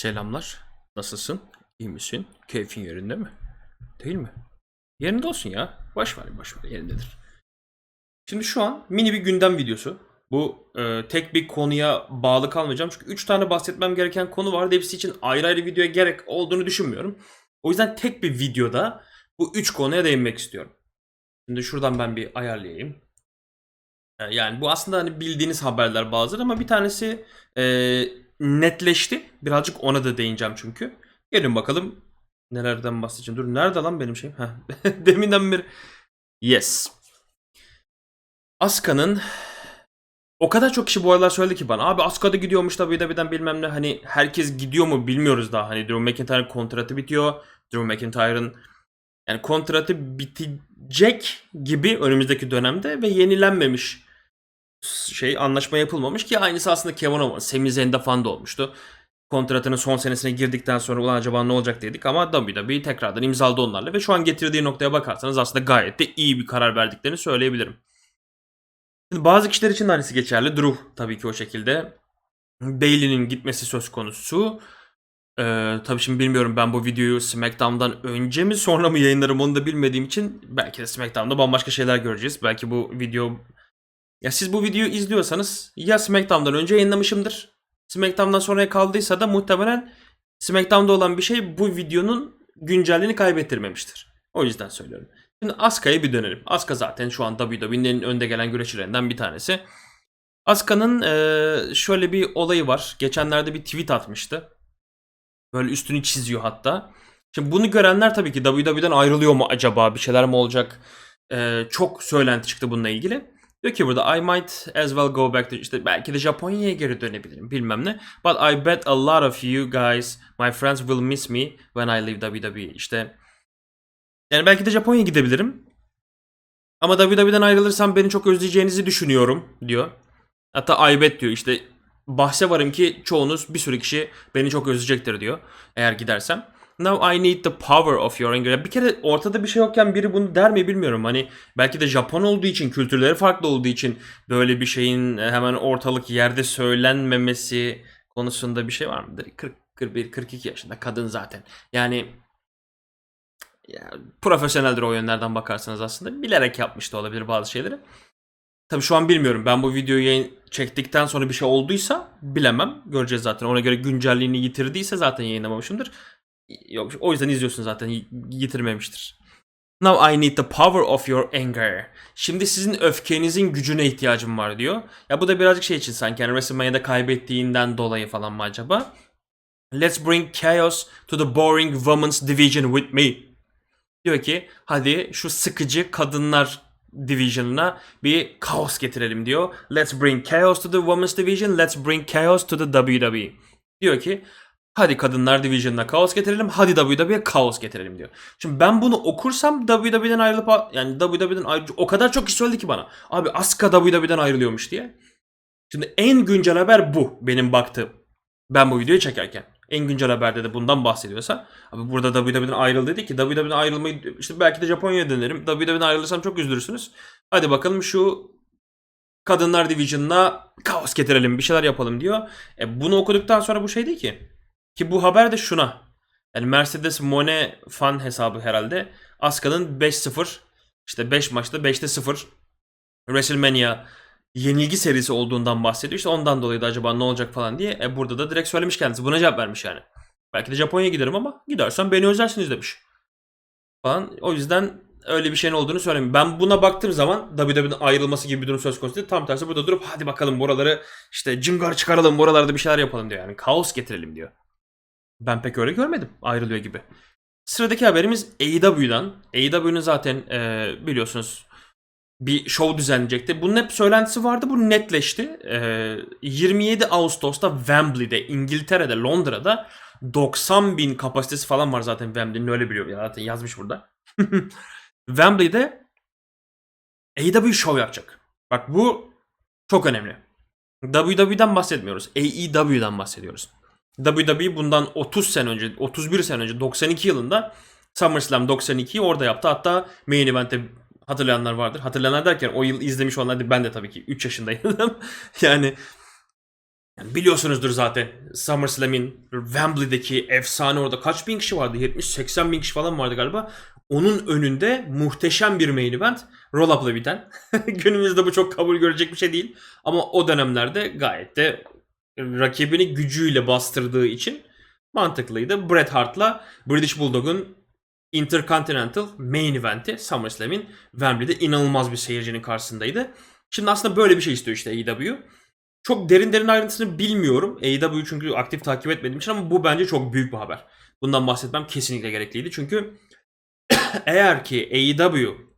Selamlar. Nasılsın? İyi misin? Keyfin yerinde mi? Değil mi? Yerinde olsun ya. Boş ver, boş ver. Yerindedir. Şimdi şu an mini bir gündem videosu. Bu e, tek bir konuya bağlı kalmayacağım. Çünkü 3 tane bahsetmem gereken konu vardı. Hepsi için ayrı ayrı videoya gerek olduğunu düşünmüyorum. O yüzden tek bir videoda bu 3 konuya değinmek istiyorum. Şimdi şuradan ben bir ayarlayayım. E, Yani bu aslında hani bildiğiniz haberler bazıları ama bir tanesi e, netleşti. Birazcık ona da değineceğim çünkü. Gelin bakalım nelerden bahsedeceğim. Dur nerede lan benim şeyim? Deminden beri. Yes. Aska'nın o kadar çok kişi bu aralar söyledi ki bana. Abi Aska'da gidiyormuş WWE'den bilmem ne. Hani herkes gidiyor mu bilmiyoruz daha. Hani Drew McIntyre'ın kontratı bitiyor. Drew McIntyre'ın yani kontratı bitecek gibi önümüzdeki dönemde ve yenilenmemiş şey anlaşma yapılmamış ki aynısı aslında Kevin Owens, Sami Zayn'de falan da olmuştu. Kontratının son senesine girdikten sonra ulan acaba ne olacak dedik ama WWE tekrardan imzaladı onlarla ve şu an getirdiği noktaya bakarsanız aslında gayet de iyi bir karar verdiklerini söyleyebilirim. Şimdi bazı kişiler için de aynısı geçerli. Drew tabii ki o şekilde. Bailey'nin gitmesi söz konusu. Ee, tabii şimdi bilmiyorum ben bu videoyu SmackDown'dan önce mi sonra mı yayınlarım onu da bilmediğim için belki de SmackDown'da bambaşka şeyler göreceğiz. Belki bu video ya siz bu videoyu izliyorsanız ya SmackDown'dan önce yayınlamışımdır. SmackDown'dan sonraya kaldıysa da muhtemelen SmackDown'da olan bir şey bu videonun güncelliğini kaybettirmemiştir. O yüzden söylüyorum. Şimdi Asuka'ya bir dönelim. Asuka zaten şu an WWE'nin önde gelen güreşçilerinden bir tanesi. Asuka'nın eee, şöyle bir olayı var. Geçenlerde bir tweet atmıştı. Böyle üstünü çiziyor hatta. Şimdi bunu görenler tabii ki WWE'den ayrılıyor mu acaba? Bir şeyler mi olacak? Eee, çok söylenti çıktı bununla ilgili. Diyor ki burada I might as well go back to işte belki de Japonya'ya geri dönebilirim bilmem ne. But I bet a lot of you guys, my friends will miss me when I leave WWE. İşte yani belki de Japonya'ya gidebilirim. Ama WWE'den ayrılırsam beni çok özleyeceğinizi düşünüyorum diyor. Hatta I bet diyor işte bahse varım ki çoğunuz bir sürü kişi beni çok özleyecektir diyor. Eğer gidersem. Now I need the power of your anger. Bir kere ortada bir şey yokken biri bunu der mi bilmiyorum. Hani belki de Japon olduğu için, kültürleri farklı olduğu için böyle bir şeyin hemen ortalık yerde söylenmemesi konusunda bir şey var mıdır? 40, 41, 42 yaşında kadın zaten. Yani ya, profesyoneldir o yönlerden bakarsanız aslında. Bilerek yapmış da olabilir bazı şeyleri. Tabii şu an bilmiyorum. Ben bu videoyu yayın çektikten sonra bir şey olduysa bilemem. Göreceğiz zaten. Ona göre güncelliğini yitirdiyse zaten yayınlamamışımdır. Yok o yüzden izliyorsun zaten yitirmemiştir. Now I need the power of your anger. Şimdi sizin öfkenizin gücüne ihtiyacım var diyor. Ya bu da birazcık şey için sanki yani WrestleMania'da kaybettiğinden dolayı falan mı acaba? Let's bring chaos to the boring women's division with me. Diyor ki hadi şu sıkıcı kadınlar division'ına bir kaos getirelim diyor. Let's bring chaos to the women's division. Let's bring chaos to the WWE. Diyor ki hadi kadınlar division'ına kaos getirelim. Hadi WWE'ye kaos getirelim diyor. Şimdi ben bunu okursam WWE'den ayrılıp yani WWE'den ayrı, o kadar çok kişi söyledi ki bana. Abi Asuka WWE'den ayrılıyormuş diye. Şimdi en güncel haber bu benim baktığım. Ben bu videoyu çekerken. En güncel haberde de bundan bahsediyorsa. Abi burada WWE'den ayrıl dedi ki WWE'den ayrılmayı işte belki de Japonya'ya dönerim. WWE'den ayrılırsam çok üzülürsünüz. Hadi bakalım şu kadınlar division'ına kaos getirelim bir şeyler yapalım diyor. E bunu okuduktan sonra bu şey değil ki. Ki bu haber de şuna. Yani Mercedes Mone fan hesabı herhalde. Asuka'nın 5-0 işte 5 maçta 5'te 0 WrestleMania yenilgi serisi olduğundan bahsediyor. İşte ondan dolayı da acaba ne olacak falan diye. E burada da direkt söylemiş kendisi. Buna cevap vermiş yani. Belki de Japonya'ya giderim ama gidersem beni özlersiniz demiş. Falan. O yüzden öyle bir şeyin olduğunu söylemiyorum. Ben buna baktığım zaman WWE'nin ayrılması gibi bir durum söz konusu değil. Tam tersi burada durup hadi bakalım buraları işte cıngar çıkaralım buralarda bir şeyler yapalım diyor. Yani kaos getirelim diyor. Ben pek öyle görmedim ayrılıyor gibi. Sıradaki haberimiz AEW'dan. AEW'nin zaten e, biliyorsunuz bir show düzenleyecekti. Bunun hep söylentisi vardı. Bu netleşti. E, 27 Ağustos'ta Wembley'de, İngiltere'de, Londra'da 90 bin kapasitesi falan var zaten Wembley'nin öyle biliyorum. Ya zaten yazmış burada. Wembley'de AEW show yapacak. Bak bu çok önemli. WWE'den bahsetmiyoruz. AEW'den bahsediyoruz. WWE bundan 30 sene önce, 31 sene önce 92 yılında SummerSlam 92'yi orada yaptı. Hatta main event'te hatırlayanlar vardır. Hatırlayanlar derken o yıl izlemiş olanlar ben de tabii ki 3 yaşındaydım. yani Yani biliyorsunuzdur zaten SummerSlam'in Wembley'deki efsane orada kaç bin kişi vardı? 70-80 bin kişi falan vardı galiba. Onun önünde muhteşem bir main event roll-up'la biten. Günümüzde bu çok kabul görecek bir şey değil. Ama o dönemlerde gayet de rakibini gücüyle bastırdığı için mantıklıydı. Bret Hart'la British Bulldog'un Intercontinental Main Event'i SummerSlam'in Wembley'de inanılmaz bir seyircinin karşısındaydı. Şimdi aslında böyle bir şey istiyor işte AEW. Çok derin derin ayrıntısını bilmiyorum. AEW çünkü aktif takip etmediğim için ama bu bence çok büyük bir haber. Bundan bahsetmem kesinlikle gerekliydi. Çünkü eğer ki AEW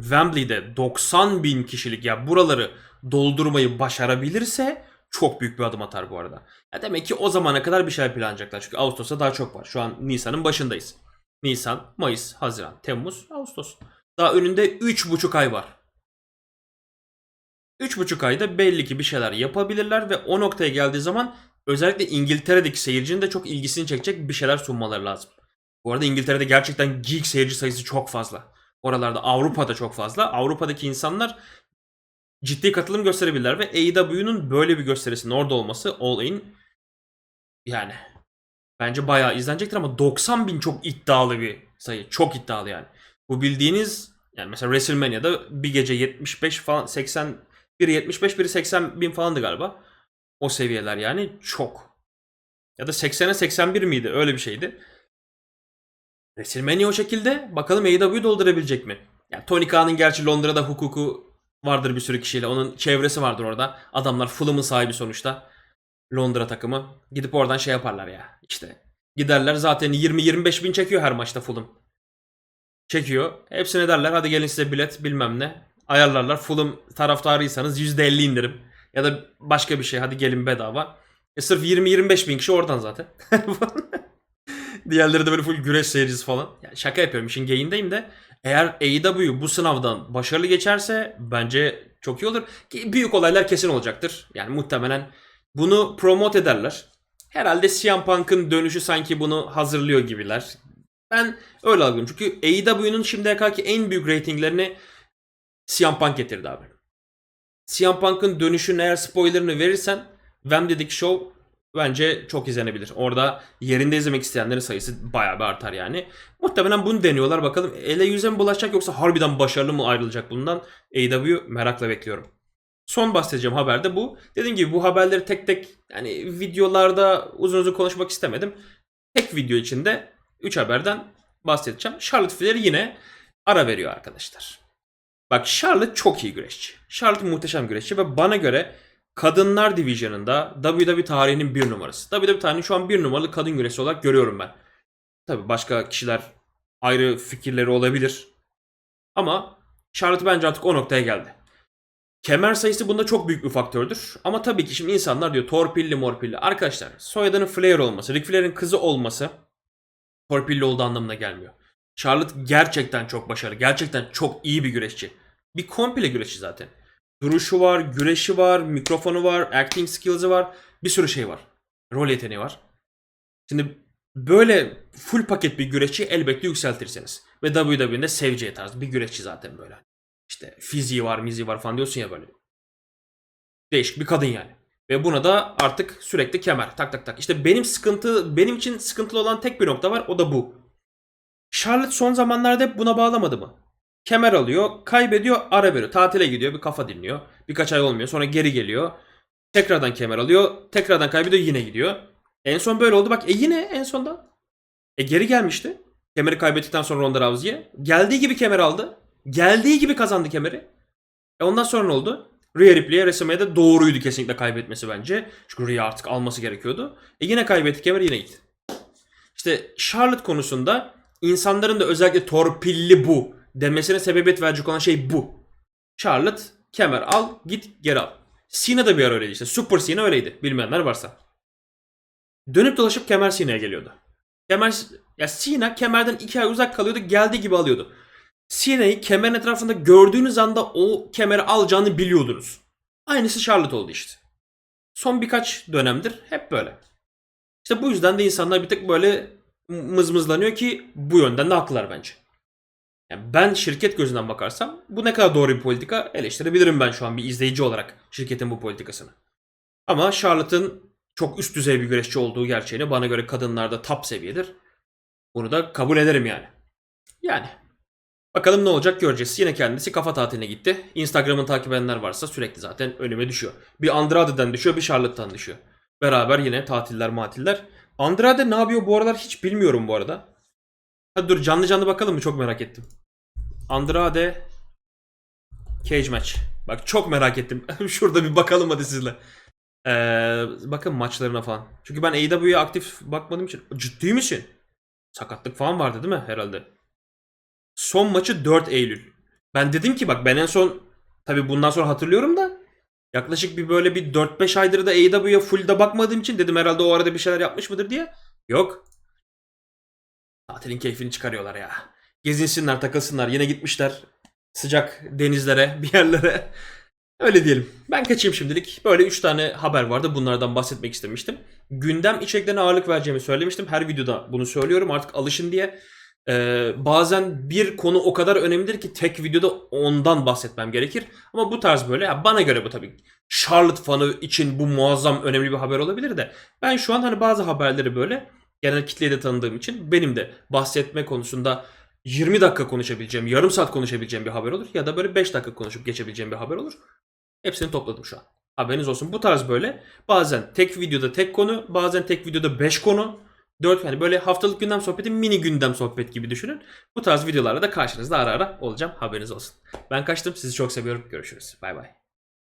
Wembley'de 90 bin kişilik ya buraları doldurmayı başarabilirse çok büyük bir adım atar bu arada. Ya demek ki o zamana kadar bir şeyler planlayacaklar. Çünkü Ağustos'ta daha çok var. Şu an Nisan'ın başındayız. Nisan, Mayıs, Haziran, Temmuz, Ağustos. Daha önünde 3,5 ay var. 3,5 ayda belli ki bir şeyler yapabilirler ve o noktaya geldiği zaman özellikle İngiltere'deki seyircinin de çok ilgisini çekecek bir şeyler sunmaları lazım. Bu arada İngiltere'de gerçekten geek seyirci sayısı çok fazla. Oralarda Avrupa'da çok fazla. Avrupa'daki insanlar ciddi katılım gösterebilirler ve AEW'nun böyle bir gösterisinin orada olması All In yani bence bayağı izlenecektir ama 90 bin çok iddialı bir sayı. Çok iddialı yani. Bu bildiğiniz yani mesela WrestleMania'da bir gece 75 falan 80 biri 75 biri 80 bin falandı galiba. O seviyeler yani çok. Ya da 80'e 81 miydi öyle bir şeydi. WrestleMania o şekilde. Bakalım AEW doldurabilecek mi? Yani Tony Khan'ın gerçi Londra'da hukuku vardır bir sürü kişiyle. Onun çevresi vardır orada. Adamlar Fulham'ın sahibi sonuçta. Londra takımı. Gidip oradan şey yaparlar ya. İşte giderler zaten 20-25 bin çekiyor her maçta Fulham. Çekiyor. Hepsine derler hadi gelin size bilet bilmem ne. Ayarlarlar. Fulham taraftarıysanız %50 indirim. Ya da başka bir şey hadi gelin bedava. E sırf 20-25 bin kişi oradan zaten. Diğerleri de böyle full güreş seyircisi falan. Yani şaka yapıyorum işin geyindeyim de. Eğer AEW bu sınavdan başarılı geçerse bence çok iyi olur. Ki büyük olaylar kesin olacaktır. Yani muhtemelen bunu promote ederler. Herhalde CM Punk'ın dönüşü sanki bunu hazırlıyor gibiler. Ben öyle algılıyorum. Çünkü AEW'nun şimdiye kadarki en büyük reytinglerini CM Punk getirdi abi. CM Punk'ın dönüşünün eğer spoilerını verirsen Wembley'deki show bence çok izlenebilir. Orada yerinde izlemek isteyenlerin sayısı bayağı bir artar yani. Muhtemelen bunu deniyorlar. Bakalım ele yüze mi bulaşacak yoksa harbiden başarılı mı ayrılacak bundan? AEW merakla bekliyorum. Son bahsedeceğim haber de bu. Dediğim gibi bu haberleri tek tek yani videolarda uzun uzun konuşmak istemedim. Tek video içinde 3 haberden bahsedeceğim. Charlotte Flair yine ara veriyor arkadaşlar. Bak Charlotte çok iyi güreşçi. Charlotte muhteşem güreşçi ve bana göre kadınlar division'ında WWE tarihinin bir numarası. WWE tarihinin şu an bir numaralı kadın güreşçi olarak görüyorum ben. Tabi başka kişiler ayrı fikirleri olabilir. Ama Charlotte bence artık o noktaya geldi. Kemer sayısı bunda çok büyük bir faktördür. Ama tabii ki şimdi insanlar diyor torpilli morpilli. Arkadaşlar soyadının Flair olması, Ric Flair'in kızı olması torpilli olduğu anlamına gelmiyor. Charlotte gerçekten çok başarılı. Gerçekten çok iyi bir güreşçi. Bir komple güreşçi zaten. Duruşu var, güreşi var, mikrofonu var, acting skills'ı var. Bir sürü şey var. Rol yeteneği var. Şimdi böyle full paket bir güreşçi elbette yükseltirseniz. Ve WWE'de seveceği tarz bir güreşçi zaten böyle. İşte fiziği var, miziği var falan diyorsun ya böyle. Değişik bir kadın yani. Ve buna da artık sürekli kemer tak tak tak. İşte benim sıkıntı, benim için sıkıntılı olan tek bir nokta var o da bu. Charlotte son zamanlarda hep buna bağlamadı mı? Kemer alıyor, kaybediyor, ara veriyor. Tatile gidiyor, bir kafa dinliyor. Birkaç ay olmuyor, sonra geri geliyor. Tekrardan kemer alıyor, tekrardan kaybediyor, yine gidiyor. En son böyle oldu. Bak e yine en sonda. E geri gelmişti. Kemeri kaybettikten sonra Ronda Rousey'e. Geldiği gibi kemer aldı. Geldiği gibi kazandı kemeri. E ondan sonra ne oldu? Rhea Ripley'e WrestleMania'da doğruydu kesinlikle kaybetmesi bence. Çünkü Rhea artık alması gerekiyordu. E yine kaybetti kemer yine gitti. İşte Charlotte konusunda insanların da özellikle torpilli bu demesine sebebiyet verecek olan şey bu. Charlotte kemer al git geri al. Cena da bir ara öyleydi işte. Super Cena öyleydi. Bilmeyenler varsa. Dönüp dolaşıp kemer Cena'ya geliyordu. Kemer, ya Cena kemerden iki ay uzak kalıyordu. Geldiği gibi alıyordu. Cena'yı kemerin etrafında gördüğünüz anda o kemeri alacağını biliyordunuz. Aynısı Charlotte oldu işte. Son birkaç dönemdir hep böyle. İşte bu yüzden de insanlar bir tık böyle mızmızlanıyor ki bu yönden de haklılar bence. Yani ben şirket gözünden bakarsam bu ne kadar doğru bir politika eleştirebilirim ben şu an bir izleyici olarak şirketin bu politikasını. Ama Charlotte'ın çok üst düzey bir güreşçi olduğu gerçeğini bana göre kadınlarda top seviyedir. Bunu da kabul ederim yani. Yani. Bakalım ne olacak göreceğiz. Yine kendisi kafa tatiline gitti. Instagram'ın takip edenler varsa sürekli zaten önüme düşüyor. Bir Andrade'den düşüyor bir Charlotte'dan düşüyor. Beraber yine tatiller matiller. Andrade ne yapıyor bu aralar hiç bilmiyorum bu arada. Hadi dur canlı canlı bakalım mı çok merak ettim. Andrade Cage match. Bak çok merak ettim. Şurada bir bakalım hadi sizle. Ee, bakın maçlarına falan. Çünkü ben AEW'ye aktif bakmadığım için. Ciddi misin? Sakatlık falan vardı değil mi herhalde? Son maçı 4 Eylül. Ben dedim ki bak ben en son tabi bundan sonra hatırlıyorum da yaklaşık bir böyle bir 4-5 aydır da AEW'ye full da bakmadığım için dedim herhalde o arada bir şeyler yapmış mıdır diye. Yok. Tatilin keyfini çıkarıyorlar ya. Gezinsinler, takılsınlar. Yine gitmişler sıcak denizlere, bir yerlere. Öyle diyelim. Ben kaçayım şimdilik. Böyle 3 tane haber vardı. Bunlardan bahsetmek istemiştim. Gündem içeriklerine ağırlık vereceğimi söylemiştim. Her videoda bunu söylüyorum. Artık alışın diye. Ee, bazen bir konu o kadar önemlidir ki tek videoda ondan bahsetmem gerekir. Ama bu tarz böyle. Ya bana göre bu tabii. Charlotte fanı için bu muazzam önemli bir haber olabilir de. Ben şu an hani bazı haberleri böyle genel kitleyi de tanıdığım için benim de bahsetme konusunda 20 dakika konuşabileceğim, yarım saat konuşabileceğim bir haber olur. Ya da böyle 5 dakika konuşup geçebileceğim bir haber olur. Hepsini topladım şu an. Haberiniz olsun. Bu tarz böyle bazen tek videoda tek konu, bazen tek videoda 5 konu. 4 yani böyle haftalık gündem sohbeti mini gündem sohbet gibi düşünün. Bu tarz videolarla da karşınızda ara ara olacağım. Haberiniz olsun. Ben kaçtım. Sizi çok seviyorum. Görüşürüz. Bay bay.